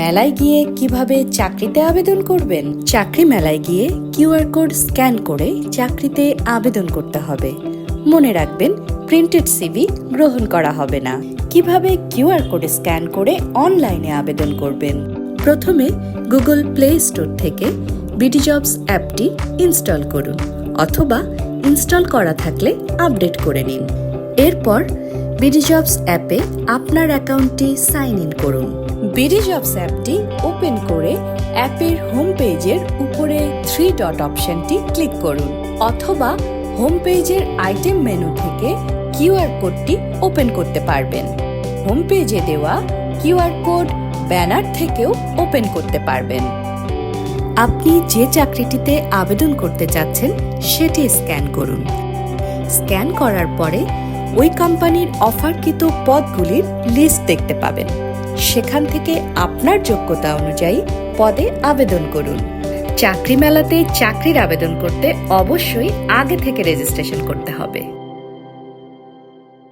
মেলায় গিয়ে কীভাবে চাকরিতে আবেদন করবেন? চাকরি মেলায় গিয়ে কিউআর কোড স্ক্যান করে চাকরিতে আবেদন করতে হবে। মনে রাখবেন, প্রিন্টেড সিভি গ্রহণ করা হবে না। কীভাবে কিউআর কোড স্ক্যান করে অনলাইনে আবেদন করবেন? প্রথমে গুগল প্লে স্টোর থেকে বিডি জবস অ্যাপটি ইনস্টল করুন অথবা ইনস্টল করা থাকলে আপডেট করে নিন। এরপর বিডি জবস অ্যাপে আপনার অ্যাকাউন্টটি সাইন ইন করুন। বিডি জবস অ্যাপটি ওপেন করে অ্যাপের হোম পেজের উপরে থ্রি ডট অপশনটি ক্লিক করুন, অথবা হোম পেজের আইটেম মেনু থেকে কিউআর কোডটি ওপেন করতে পারবেন। হোম পেজে দেওয়া কিউআর কোড ব্যানার থেকেও ওপেন করতে পারবেন। আপনি যে চাকরিটিতে আবেদন করতে চাচ্ছেন, সেটি স্ক্যান করুন। স্ক্যান করার পরে ওই কোম্পানির অফারকৃত পদগুলির লিস্ট দেখতে পাবেন। সেখান থেকে আপনার যোগ্যতা অনুযায়ী পদে আবেদন করুন। চাকরি মেলাতে চাকরির আবেদন করতে অবশ্যই আগে থেকে রেজিস্ট্রেশন করতে হবে।